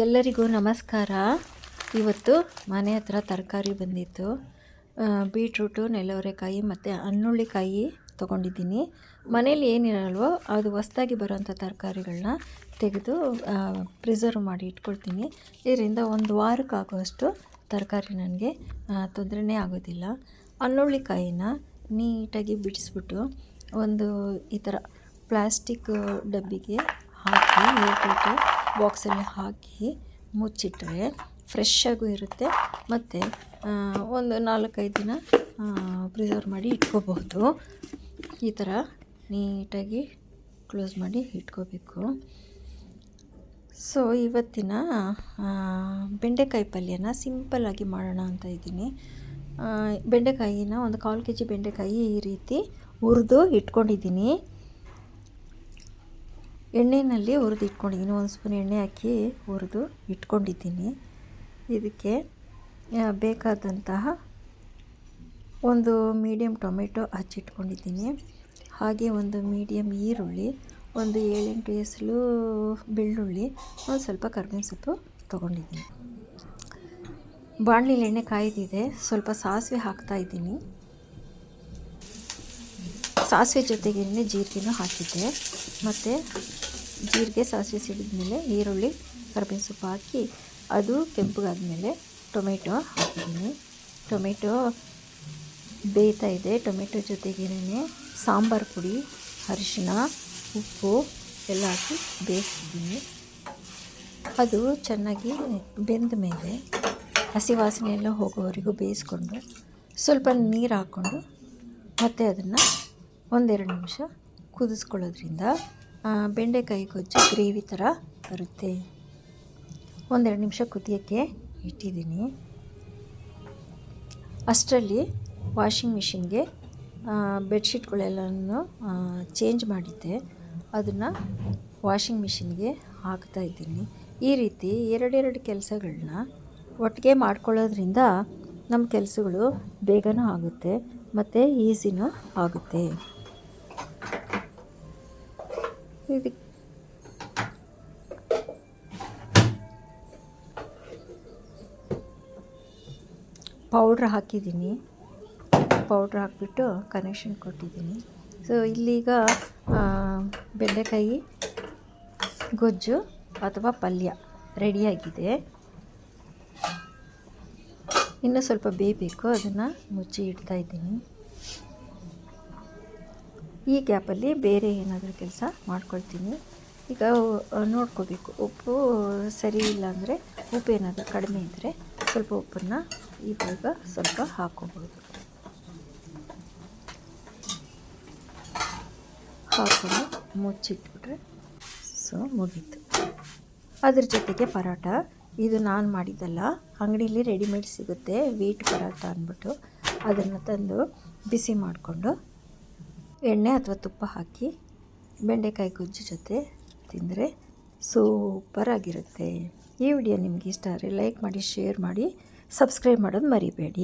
ಎಲ್ಲರಿಗೂ ನಮಸ್ಕಾರ. ಇವತ್ತು ಮನೆ ಹತ್ರ ತರಕಾರಿ ಬಂದಿತ್ತು. ಬೀಟ್ರೂಟು ನೆಲವರೆಕಾಯಿ ಮತ್ತು ಹಣ್ಣುಳ್ಳಿಕಾಯಿ ತೊಗೊಂಡಿದ್ದೀನಿ. ಮನೇಲಿ ಏನಿರಲ್ವೋ ಅದು ಹೊಸ್ದಾಗಿ ಬರೋಂಥ ತರಕಾರಿಗಳನ್ನ ತೆಗೆದು ಪ್ರಿಸರ್ವ್ ಮಾಡಿ ಇಟ್ಕೊಳ್ತೀನಿ. ಇದರಿಂದ ಒಂದು ವಾರಕ್ಕಾಗುವಷ್ಟು ತರಕಾರಿ ನನಗೆ ತೊಂದರೆನೇ ಆಗೋದಿಲ್ಲ. ಹಣ್ಣುಳ್ಳಿಕಾಯಿನ ನೀಟಾಗಿ ಬಿಡಿಸ್ಬಿಟ್ಟು ಒಂದು ಈ ಥರ ಪ್ಲಾಸ್ಟಿಕ್ ಡಬ್ಬಿಗೆ ಹಾಕಿ ನೀಟಾಗಿ ಬಾಕ್ಸಲ್ಲಿ ಹಾಕಿ ಮುಚ್ಚಿಟ್ಟರೆ ಫ್ರೆಶ್ ಆಗೂ ಇರುತ್ತೆ. ಮತ್ತು ಒಂದು ನಾಲ್ಕೈದು ದಿನ ಪ್ರಿಸರ್ವ್ ಮಾಡಿ ಇಟ್ಕೋಬಹುದು. ಈ ಥರ ನೀಟಾಗಿ ಕ್ಲೋಸ್ ಮಾಡಿ ಇಟ್ಕೋಬೇಕು. ಸೊ ಇವತ್ತಿನ ಬೆಂಡೆಕಾಯಿ ಪಲ್ಯನ ಸಿಂಪಲ್ಲಾಗಿ ಮಾಡೋಣ ಅಂತ ಇದ್ದೀನಿ. ಬೆಂಡೆಕಾಯಿನ ಒಂದು ಕಾಲು ಕೆ ಜಿ ಬೆಂಡೆಕಾಯಿ ಈ ರೀತಿ ಹುರಿದು ಇಟ್ಕೊಂಡಿದ್ದೀನಿ. ಎಣ್ಣೆಯಲ್ಲಿ ಹುರಿದು ಇಟ್ಕೊಂಡಿದ್ದೀನಿ ಒಂದು ಸ್ಪೂನ್ ಎಣ್ಣೆ ಹಾಕಿ ಹುರಿದು ಇಟ್ಕೊಂಡಿದ್ದೀನಿ. ಇದಕ್ಕೆ ಬೇಕಾದಂತಹ ಒಂದು ಮೀಡಿಯಮ್ ಟೊಮೆಟೊ ಹಚ್ಚಿಟ್ಕೊಂಡಿದ್ದೀನಿ. ಹಾಗೆ ಒಂದು ಮೀಡಿಯಮ್ ಈರುಳ್ಳಿ, ಒಂದು ಏಳೆಂಟು ಎಸಲು ಬೆಳ್ಳುಳ್ಳಿ, ಒಂದು ಸ್ವಲ್ಪ ಕರ್ಬೇವಿನ ಸೊಪ್ಪು ತೊಗೊಂಡಿದ್ದೀನಿ. ಬಾಣಲಿಲಿ ಎಣ್ಣೆ ಕಾಯ್ದಿದೆ. ಸ್ವಲ್ಪ ಸಾಸಿವೆ ಹಾಕ್ತಾ ಇದ್ದೀನಿ. ಸಾಸಿವೆ ಜೊತೆಗೇನೆ ಜೀರಿಗೆನೂ ಹಾಕಿದ್ದೆ. ಮತ್ತು ಜೀರಿಗೆ ಸಾಸಿವೆ ಸಿಡಿದ್ಮೇಲೆ ಈರುಳ್ಳಿ, ಕರ್ಬೇವಿನ ಸೊಪ್ಪು ಹಾಕಿ, ಅದು ಕೆಂಪಗಾದ್ಮೇಲೆ ಟೊಮೆಟೊ ಹಾಕಿದ್ದೀನಿ. ಟೊಮೆಟೊ ಬೇಯ್ತಾ ಇದೆ. ಟೊಮೆಟೊ ಜೊತೆಗೇನೆ ಸಾಂಬಾರು ಪುಡಿ ಅರಿಶಿನ ಉಪ್ಪು ಎಲ್ಲ ಹಾಕಿ ಬೇಯಿಸಿದ್ದೀನಿ ಅದು ಚೆನ್ನಾಗಿ ಬೆಂದ ಮೇಲೆ ಹಸಿ ವಾಸನೆ ಎಲ್ಲ ಹೋಗೋವರೆಗೂ ಬೇಯಿಸ್ಕೊಂಡು ಸ್ವಲ್ಪ ನೀರು ಹಾಕ್ಕೊಂಡು ಮತ್ತೆ ಅದನ್ನು ಒಂದೆರಡು ನಿಮಿಷ ಕುದಿಸ್ಕೊಳ್ಳೋದ್ರಿಂದ ಬೆಂಡೆಕಾಯಿ ಗೊಜ್ಜು ಗ್ರೇವಿ ಥರ ಬರುತ್ತೆ. ಒಂದೆರಡು ನಿಮಿಷ ಕುದಿಯೋಕ್ಕೆ ಇಟ್ಟಿದ್ದೀನಿ. ಅಷ್ಟರಲ್ಲಿ ವಾಷಿಂಗ್ ಮಿಷಿನ್ಗೆ ಬೆಡ್ಶೀಟ್ಗಳೆಲ್ಲನೂ ಚೇಂಜ್ ಮಾಡಿದ್ದೆ. ಅದನ್ನು ವಾಷಿಂಗ್ ಮಿಷಿನ್ಗೆ ಹಾಕ್ತಾ ಇದ್ದೀನಿ. ಈ ರೀತಿ ಎರಡೆರಡು ಕೆಲಸಗಳನ್ನ ಒಟ್ಟಿಗೆ ಮಾಡ್ಕೊಳ್ಳೋದ್ರಿಂದ ನಮ್ಮ ಕೆಲಸಗಳು ಬೇಗನೂ ಆಗುತ್ತೆ, ಮತ್ತು ಈಸಿನೂ ಆಗುತ್ತೆ. ಇದಕ್ಕೆ ಪೌಡ್ರ್ ಹಾಕಿದ್ದೀನಿ. ಪೌಡ್ರ್ ಹಾಕಿಬಿಟ್ಟು ಕನೆಕ್ಷನ್ ಕೊಟ್ಟಿದ್ದೀನಿ. ಸೊ ಇಲ್ಲೀಗ ಬೆಂಡೆಕಾಯಿ, ಗೊಜ್ಜು ಅಥವಾ ಪಲ್ಯ ರೆಡಿಯಾಗಿದೆ. ಇನ್ನೂ ಸ್ವಲ್ಪ ಬೇಯಬೇಕು ಅದನ್ನು ಮುಚ್ಚಿ ಇಡ್ತಾ ಇದ್ದೀನಿ. ಈ ಗ್ಯಾಪಲ್ಲಿ ಬೇರೆ ಏನಾದರೂ ಕೆಲಸ ಮಾಡ್ಕೊಳ್ತೀನಿ. ಈಗ ನೋಡ್ಕೋಬೇಕು. ಉಪ್ಪು ಸರಿ ಇಲ್ಲ ಅಂದರೆ ಉಪ್ಪು ಏನಾದರೂ ಕಡಿಮೆ ಇದ್ದರೆ ಸ್ವಲ್ಪ ಉಪ್ಪನ್ನು ಇವಾಗ ಸ್ವಲ್ಪ ಹಾಕೋಬೋದು. ಹಾಕೊಂಡು ಮುಚ್ಚಿಟ್ಬಿಟ್ರೆ ಸೊ ಮುಗೀತು. ಅದ್ರ ಜೊತೆಗೆ ಪರೋಟ ಇದು ನಾನು ಮಾಡಿದ್ದಲ್ಲ. ಅಂಗಡಿಯಲ್ಲಿ ರೆಡಿಮೇಡ್ ಸಿಗುತ್ತೆ. ವೀಟ್ ಪರೋಟ ಅಂದ್ಬಿಟ್ಟು. ಅದನ್ನು ತಂದು ಬಿಸಿ ಮಾಡಿಕೊಂಡು ಎಣ್ಣೆ ಅಥವಾ ತುಪ್ಪ ಹಾಕಿ ಬೆಂಡೆಕಾಯಿ ಗೊಜ್ಜು ಜೊತೆ ತಿಂದರೆ ಸೂಪರಾಗಿರುತ್ತೆ ಈ ವಿಡಿಯೋ ನಿಮಗೆ ಇಷ್ಟ ಆದರೆ ಲೈಕ್ ಮಾಡಿ ಶೇರ್ ಮಾಡಿ ಸಬ್ಸ್ಕ್ರೈಬ್ ಮಾಡೋದು ಮರಿಬೇಡಿ.